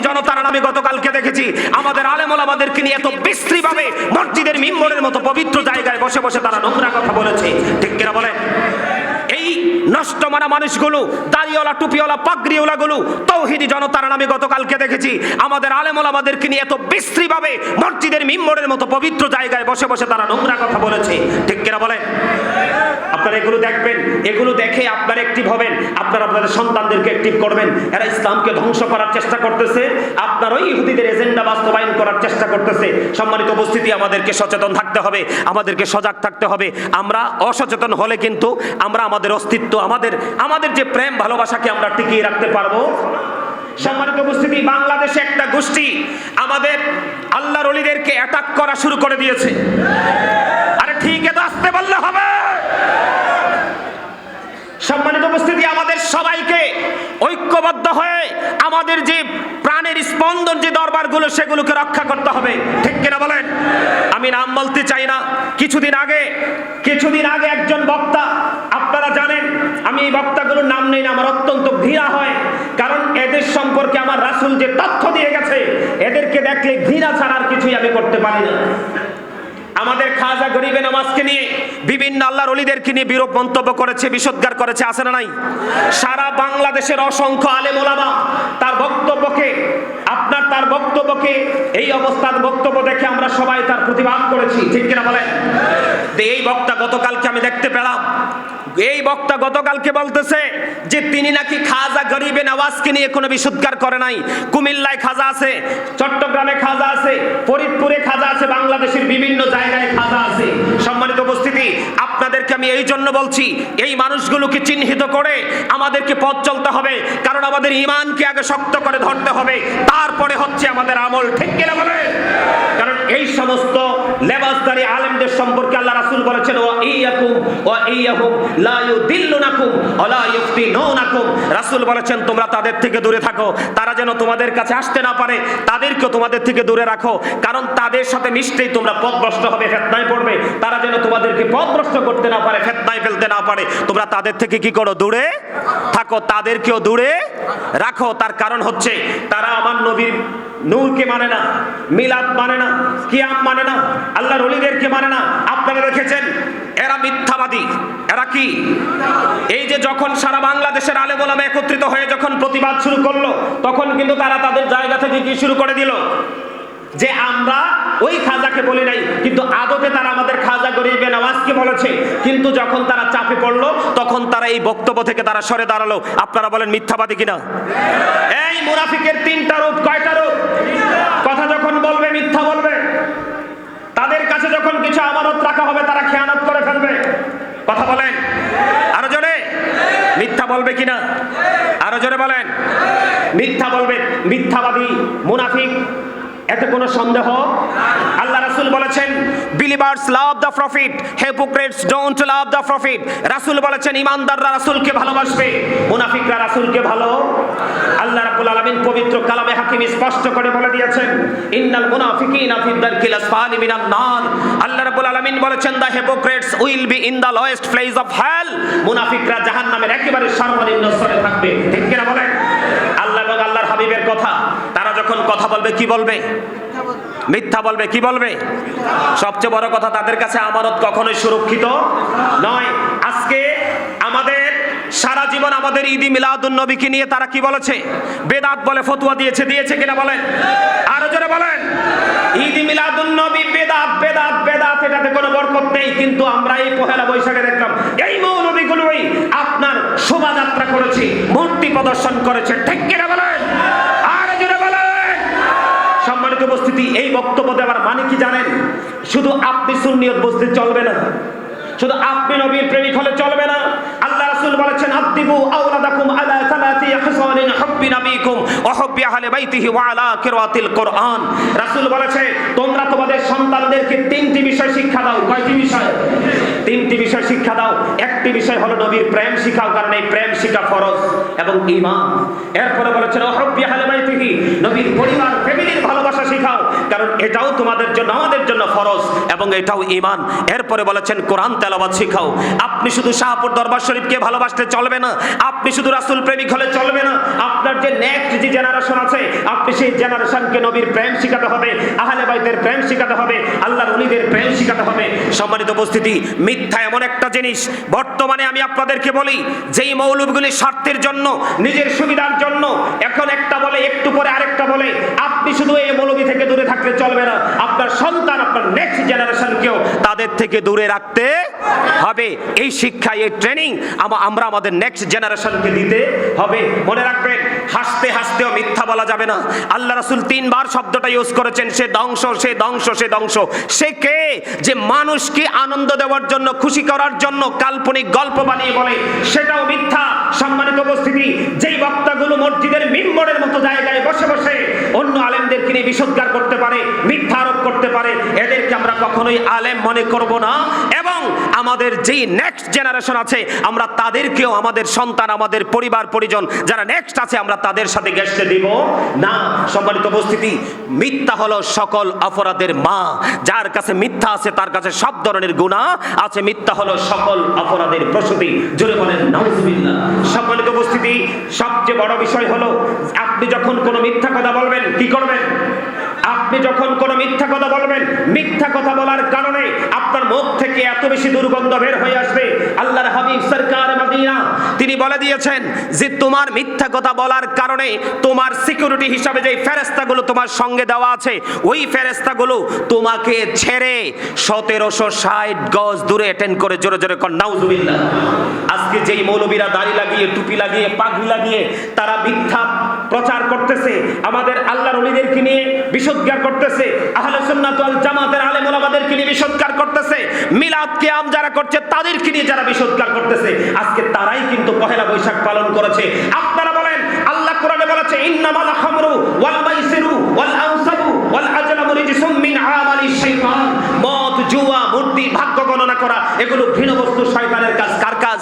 তৌহিদি জনতার নামে গতকালকে দেখেছি। আমাদের আলেমল নিয়ে এত বিশ্রীভাবে মসজিদের মিম্বরের মতো পবিত্র জায়গায় বসে বসে তারা নোংরা কথা বলেছে। ঠিক কিনা বলেন? এই নষ্ট মারা মানুষগুলো, দাড়িওয়ালা, টুপিওয়ালা পাগড়িওয়ালা গুলো তৌহিদি জনতার নামে গতকালকে দেখেছি। আমাদের আলেমল নিয়ে এত বিশ্রীভাবে মসজিদের মিম্বরের মতো পবিত্র জায়গায় বসে বসে তারা নোংরা কথা বলেছে। ঠিক কিনা বলেন? আপনারা এগুলো দেখবেন, এগুলো দেখে আপনারা অ্যাক্টিভ হবেন। আপনারা আপনাদের সন্তানদেরকে অ্যাক্টিভ করবেন। এরা ইসলামকে ধ্বংস করার চেষ্টা করতেছে। আপনার ওই ইহুদিদের এজেন্ডা বাস্তবায়ন করার চেষ্টা করতেছে। সম্মানিত উপস্থিতি, আমাদেরকে সচেতন থাকতে হবে, আমাদেরকে সজাগ থাকতে হবে। আমরা অসচেতন হলে কিন্তু আমরা আমাদের অস্তিত্ব, আমাদের আমাদের যে প্রেম, ভালোবাসাকে আমরা টিকিয়ে রাখতে পারব। সম্মানিত উপস্থিতি, বাংলাদেশে একটা গোষ্ঠী আমাদের আল্লাহর অলিদেরকে অ্যাটাক করা শুরু করে দিয়েছে আরে ঠিক তো আসতে বললে হবে সম্মানিত উপস্থিতি, আমাদের সবাইকে ঐক্যবদ্ধ হয়ে আমাদের যে প্রাণের স্পন্দন যে দরবারগুলো, সেগুলোকে রক্ষা করতে হবে। ঠিক কিনা বলেন? আমি নাম বলতে চাই না। কিছুদিন আগে কিছুদিন আগে একজন বক্তা, আপনারা জানেন, আমি এই বক্তাগুলোর নাম নেই না, আমার অত্যন্ত ঘৃণা হয়। কারণ এদের সম্পর্কে আমার রাসূল যে তথ্য দিয়ে গেছে, এদেরকে দেখলে ঘৃণা ছাড়া আর কিছুই আমি করতে পারি না। আমাদের খাজা গরিবে নামাজকে নিয়ে বিভিন্ন আল্লাহর অলিদেরকে নিয়ে বিরূপ মন্তব্য করেছে, বিষোদ্গার করেছে, আছে না নাই? সারা বাংলাদেশের অসংখ্য আলেম ওলামা তার বক্তব্যকে, আপনার তার বক্তব্যকে, এই অবস্থার বক্তব্য দেখে আমরা সবাই তার প্রতিবাদ করেছি। ঠিক কিনা বলেন? এই বক্তা গতকালকে আমি দেখতে পেলাম এই বক্তা গতকালকে বলতেছে যে তিনি নাকি খাজা গরিবে নওয়াজকে নিয়ে কোনো বিশুদ্ধার করে নাই। কুমিল্লায় খাজা আছে, চট্টগ্রামে খাজা আছে, ফরিদপুরে খাজা আছে, বাংলাদেশের বিভিন্ন জায়গায় খাজা আছে। সম্মানিত উপস্থিতি আপনাদেরকে আমি এই জন্য বলছি, এই মানুষগুলোকে চিহ্নিত করে আমাদেরকে পথ চলতে হবে, কারণ আমাদের ইমানকে আগে শক্ত করে ধরতে হবে, তারপরে হচ্ছে আমাদের আমল। ঠিক কিনা বলে কারণ এই সমস্ত লেবাসদারি আলেমদের সম্পর্কে আল্লাহ রাসূল বলেছেন, ওয়া ইয়াকুম, ওয়া ইয়াহুম, লা ইউদিল্লুনাকুম, ওয়া লা ইফতিনুনাকুম রাসূল বলেছেন, তোমরা তাদের থেকে দূরে থাকো, তারা যেন তোমাদের কাছে আসতে না পারে তাদেরকে তোমাদের থেকে দূরে রাখো, কারণ তাদের সাথে মিশতেই তোমরা পথভ্রষ্ট হবে, ফেতনায় পড়বে, তারা যেন তোমাদেরকে পথভ্রষ্ট করতে না পারে, ফেতনায় ফেলতে না পারে, তোমরা তাদের থেকে কি করো? দূরে থাকো, তাদেরকেও দূরে রাখো। তার কারণ হচ্ছে, তারা আমার নবীর নূরকে মানে না মানে না, কিয়াম মানে না, আল্লাহর অলিদেরকে মানে না। আপনারা দেখেছেন, এরা মিথ্যাবাদী। এরা কি? এই যে যখন সারা বাংলাদেশের আলেমোলামা একত্রিত হয়ে যখন প্রতিবাদ শুরু করল, তখন কিন্তু তারা তাদের জায়গা থেকে কি শুরু করে দিল? যে আমরা ওই খাজাকে বলি নাই, কিন্তু আদতে তারা আমাদের গরিবে নামাজকে বলেছে? কিন্তু যখন তারা চাপে পড়ল, তখন তারা এই বক্তব্য থেকে তারা সরে দাঁড়াল। আপনারা বলেন, মিথ্যাবাদী কিনা? এই মুনাফিকের তিনটা রূপ, কয়টা রূপ? কথা যখন বলবে, মিথ্যা বলবে। তাদের কাছে যখন কিছু আমানত রাখা হবে, তারা খেয়ানত করে ফেলবে। কথা বলেন। আরও জোরে। মিথ্যা বলবে কিনা? আরও জোরে বলেন। মিথ্যা বলবে। মিথ্যাবাদী মুনাফিক, এতে কোনো সন্দেহ? রাসূল বলেছেন believers love the prophet hypocrites don't love the prophet রাসূল বলেছেন, ইমানদাররা রাসূলকে ভালোবাসবে, মুনাফিকরা রাসূলকে ভালো। আল্লাহ রাব্বুল আলামিন পবিত্র কালামে হাকিম স্পষ্ট করে বলে দিয়েছেন, ইন্নাল মুনাফিকিনা ফি দারকিল আসফালি মিনান নার। আল্লাহ রাব্বুল আলামিন বলেছেন the hypocrites will be in the lowest place of hell মুনাফিকরা জাহান্নামের একেবারে সর্বনিম্ন স্তরে থাকবে। ঠিক কিনা বলেন? আল্লাহ এবং আল্লাহর হাবিবের কথা। যখন কথা বলবে, কি বলবে? মিথ্যা বলবে, কি বলবে? সবচেয়ে বড় কথা তাদের কাছে আমানত কখনোই সুরক্ষিত নয়। আজকে আমাদের সারা জীবন আমাদের ঈদি মিলাদুন নবীকে নিয়ে তারা কি বলেছে? বেদাত বলে ফতুয়া দিয়েছে দিয়েছে কিনা বলেন? আরও জোরে বলেন। ঈদি মিলাদুন নবী বেদাত বেদাত বেদাত, এটাতে কোনো বরকত নেই, কিন্তু আমরা এই পহেলা বৈশাখে দেখলাম, এই মৌলবীগুলোই আপনার শোভাযাত্রা করেছে, মূর্তি প্রদর্শন করেছে, ঠিক কিনা বলেন আরও জোরে বলেন সম্মানিত উপস্থিতি এই বক্তব্য দেওয়ার মানে কি জানেন? শুধু আপনি সুন্নিয়ত বুঝতে চলবে না। শুধু আপনি নবীর প্রেমিক হলে চলবে না। আল্লাহ রাসূল বলেছেন আদিবু আওলাদাকুম আলা সালাতি হুব্বি নবীকুম ওয়া হুব্বি আহলি বাইতিহি ওয়া আলা কিরাতিল রাসূল তোমরা তোমাদের সন্তানদেরকে তিনটি বিষয় শিক্ষা দাও। কয়টি বিষয়? তিনটি বিষয় শিক্ষা দাও। একটি বিষয় হলো নবীর প্রেম শিখাও, কারণ এই প্রেম শিখা ফরজ এবং ঈমান। এরপরে বলেছেন, ওয়া হুব্বি আহলি বাইতিহি। নবীর পরিবার, ফ্যামিলির শিখাও কারণ এটাও তোমাদের জন্য, আমাদের জন্য ফরজ এবং এটাও ইমান এরপরে বলেছেন, কোরআন তেলাবাদ শিখাও। আপনি শুধু শাহপুর দরবার শরীফকে ভালোবাসতে চলবে না, আপনি শুধু রাসুল প্রেমিক হলে চলবে না। আপনার যে নেক্সট যে জেনারেশন আছে, আপনি সেই জেনারেশনকে নবীর প্রেম শিখাতে হবে, আহলে বাইতের প্রেম শিখাতে হবে, আল্লাহর অলিদের প্রেম শিখাতে হবে। সম্মানিত উপস্থিতি, মিথ্যা এমন একটা জিনিস, বর্তমানে আমি আপনাদেরকে বলি, যেই মৌলবগুলি স্বার্থের জন্য, নিজের সুবিধার জন্য, এখন একটা বলে, একটু পরে আরেকটা বলে, আপনি শুধু এই মৌলবী থেকে দূরে থাকলে চলবে না। আপনার সন্তান, আপনার নেক্সট জেনারেশনকেও তাদের থেকে দূরে রাখতে হবে। এই শিক্ষা, এই ট্রেনিং আমরা আমাদের নেক্সট জেনারেশনকে দিতে হবে। মনে রাখবেন, হাসতে হাসতেও মিথ্যা বলা যাবে না। আল্লাহ রাসূল তিনবার শব্দটা ইউজ করেছেন, সে ধ্বংস সে ধ্বংস সে ধ্বংস। সে কে? যে মানুষকে আনন্দ দেওয়ার জন্য, খুশি করার জন্য কাল্পনিক গল্প বানিয়ে বলে, সেটাও মিথ্যা। সম্মানিত উপস্থিতি, যেই বক্তাগুলো মসজিদের মিম্বরের মতো জায়গায় বিষোদ্গার করতে পারে মিথ্যা আরোপ করতে পারে এদেরকে আমরা কখনোই আলেম মনে করব না। এবং আমাদের যেই নেক্সট জেনারেশন আছে, আমরা তাদেরকেও আমাদের সন্তান, আমাদের পরিবার, পরিজন যারা নেক্সট আছে, আমরা তাদের সাথে গেসতে দিব। না, সম্মানিত উপস্থিতি, মিথ্যা হলো সকল অপরাধের মা। যার কাছে মিথ্যা আছে, তার কাছে সব ধরনের গুণা আছে। মিথ্যা হলো সকল অপরাধের প্রসূতি। জোরে বলেন, নাউজুবিল্লাহ। সম্মানিত উপস্থিতি, সবচেয়ে বড় বিষয় হলো, আপনি যখন কোনো মিথ্যা কথা বলবেন, কি করবেন? আপনি যখন কোনো মিথ্যা কথা বলবেন, মিথ্যা কথা বলার কারণে আপনার মুখ থেকে এত বেশি দুর্গন্ধ বের হয়ে আসবে। আল্লাহর হাবিব তিনি বলে দিয়েছেন যে তোমার মিথ্যা কথা বলার কারণে তোমার সিকিউরিটি হিসাবে যে ফেরেস্তাগুলো তোমার সঙ্গে দেওয়া আছে, ওই ফেরেস্তাগুলো তোমাকে ছেড়ে সতেরোশো ষাট গজ দূরে অ্যাটেন্ড করে জোরে জোরে কর, নাউজুবিল্লাহ। আজকে যেই মৌলবীরা দাড়ি লাগিয়ে, টুপি লাগিয়ে, পাগড়ি লাগিয়ে তারা মিথ্যা প্রচার করতেছে, আমাদের আল্লাহর অলিদেরকে নিয়ে বিশুদ্ধার করতেছে, আহলে জামাতের আলেম ওলামাদেরকে নিয়ে বিশুদ্ধার করতেছে, মিলাদ কিয়াম যারা করছে তাদেরকে নিয়ে যারা বিশুদ্ধার করতেছে, আজকে তারাই কিন্তু পহেলা বৈশাখ পালন করেছে। আপনারা বলেন, আল্লাহ কোরআনে বলেছে খামরু ওয়াল মাইসিরু ওয়াল আনসাবু ওয়াল আজলামু রিজসুম মিন শাইতান। মদ, জুয়া, মূর্তি, ভাগ্য গণনা করা, এগুলো ঘৃণ বস্তু শয়তানের কাজ। কার কাজ?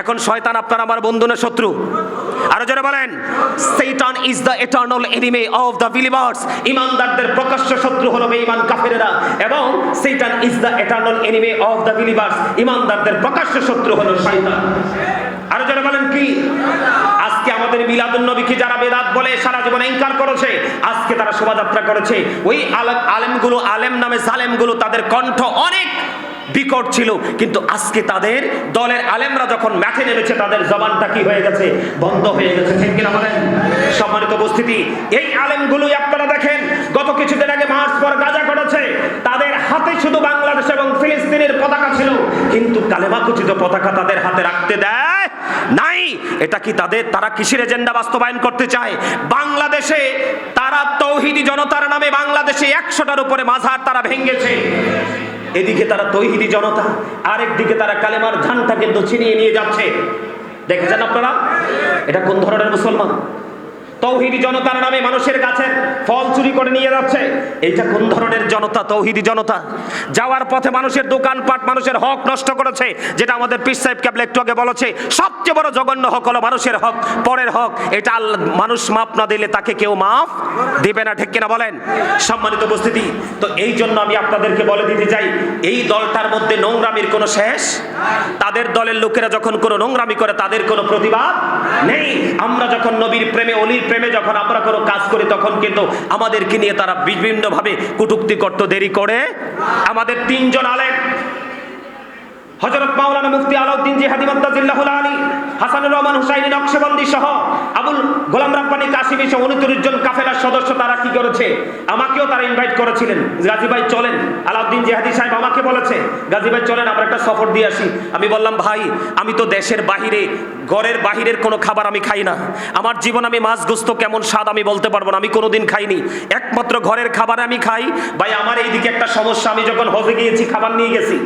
এখন শয়তান আমার বন্ধু না শত্রু? আরও জোরে বলেন is the eternal enemy of the believers. ইমানদারদের প্রকাশ্য শত্রু হলো বেঈমান কাফেরেরা, এবং Satan is the eternal enemy of the believers. ইমানদারদের প্রকাশ্য শত্রু হলো শয়তান। আরও যারা বলেন কি? আজকে আমাদের মিলাদুন নবীকে যারা বেদাত বলে সারা জীবন ইনকার করেছে, আজকে তারা শোভাযাত্রা করেছে। ওই আলেম আলেমগুলো, আলেম নামে জালেমগুলো তাদের কণ্ঠ অনেক বিকট ছিল, কিন্তু আজকে তাদের দলের আলেমরা যখন মাঠে নেমেছে, তাদের জবানটা কি হয়ে গেছে? বন্ধ হয়ে গেছে, ঠিক কিনা বলেন? সম্মানিত উপস্থিতি, এই আলেমগুলোই আপনারা দেখেন, গত কিছুদিন আগে মার্চ পর গাজা করেছে তাদের শুধু বাংলাদেশ এবং ফিলিস্তিনের পতাকা ছিল, কিন্তু কালেমা কুচিত পতাকা তাদের হাতে রাখতে দেয় নাই। এটা কি তাদের, তারা কিসের এজেন্ডা বাস্তবায়ন করতে চায়? বাংলাদেশে তারা তৌহিদি জনতার নামে বাংলাদেশে একশোটার উপরে মাঝার তারা ভেঙ্গেছে এদিকে তারা তৈহিদি জনতা আরেক দিকে তারা কালেমার ধানটা কিন্তু ছিনিয়ে নিয়ে যাচ্ছে। দেখেছেন আপনারা? এটা কোন ধরনের মুসলমান? তৌহিদি জনতার নামে মানুষের কাছে ফল চুরি করে নিয়ে যাচ্ছে। এইটা কোন ধরনের জনতা? তৌহিদি জনতা। যাওয়ার পথে মানুষের দোকানপাট, মানুষের হক নষ্ট করেছে, যেটা আমাদের পীর সাহেব কেবল একটু আগে বলেছে, সবচেয়ে বড় জঘন্য হক হলো মানুষের হক, পরের হক। এটা মানুষ মাপ না দিলে তাকে কেউ মাফ দিবে না, ঠিক কিনা বলেন? সম্মানিত উপস্থিতি, তো এই জন্য আমি আপনাদেরকে বলে দিতে চাই, এই দলটার মধ্যে নোংরামির কোনো শেষ? তাদের দলের লোকেরা যখন কোনো নোংরামি করে, তাদের কোনো প্রতিবাদ নেই। আমরা যখন নবীর প্রেমে, অলির প্রেমে যখন আমরা কোনো কাজ করি, তখন কিন্তু আমাদেরকে নিয়ে তারা বিভিন্নভাবে কটুক্তি করতে। দেরি করে আমাদের তিনজন আলেম হযরত মাওলানা মুফতি আলাউদ্দিন জিহাদি মাদ্দাজিল্লাহুল আলী হাসানুর রহমান হুসাইনি নকশবন্দি সহ আবুল গোলাম রাব্বানি কাশিমি সহ উনত্রিশ জন কাফেলার সদস্য তারা কি করেছে? আমাকেও তারা ইনভাইট করেছিলেন। গাজী ভাই, চলেন। আলাউদ্দিন জিহাদি সাহেব আমাকে বলেছে, গাজী ভাই, চলেন, আমরা একটা সফর দিয়ে আসি। আমি বললাম, ভাই, আমি তো দেশের বাহিরে, ঘরের বাহিরের কোনো খাবার আমি খাই না। আমার জীবন আমি মাছ গোস্ত কেমন স্বাদ আমি বলতে পারব না, আমি কোনোদিন খাইনি। একমাত্র ঘরের খাবার আমি খাই। ভাই, আমার এইদিকে একটা সমস্যা, আমি যখন হজে গিয়েছি, খাবার নিয়ে গেছি।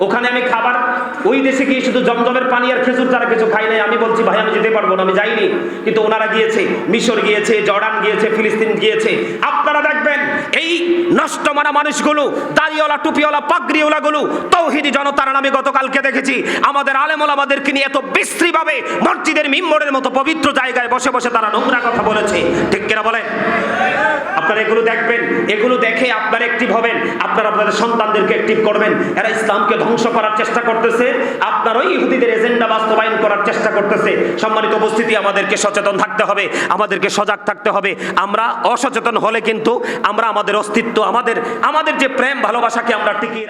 ওখানে আমি খাবার, ওই দেশে গিয়ে শুধু জমজমের পানি আর খেজুর তারা কিছু খাই নাই, আমি বলছি, ভাই, আমি যেতে পারব না, আমি যাইনি। কিন্তু ওনারা গিয়েছে, মিশর গিয়েছে, জর্ডান গিয়েছে, ফিলিস্তিন গিয়েছে। আপনারা দেখবেন, এই নষ্ট মারা মানুষগুলো, দাড়িওয়ালা, টুপিওয়ালা পাগড়িওয়ালা গুলো তৌহিদি জনতার নামে গতকালকে দেখেছি, আমাদের আলেমল আমাদেরকে নিয়ে এত বিশ্রীভাবে মসজিদের মিম্বরের মতো পবিত্র জায়গায় বসে বসে তারা নোংরা কথা বলেছে। ঠিক কিনা বলেন? আপনারা এগুলো দেখবেন, এগুলো দেখে আপনারা অ্যাক্টিভ হবেন। আপনারা আপনাদের সন্তানদেরকে অ্যাক্টিভ করবেন। এরা ইসলামকে ধ্বংস করার চেষ্টা করতেছে। আপনার ওই ইহুদিদের এজেন্ডা বাস্তবায়ন করার চেষ্টা করতেছে। সম্মানিত উপস্থিতি, আমাদেরকে সচেতন থাকতে হবে, আমাদেরকে সজাগ থাকতে হবে। আমরা অসচেতন হলে কিন্তু আমরা আমাদের অস্তিত্ব, আমাদের আমাদের যে প্রেম, ভালোবাসাকে আমরা টিকিয়ে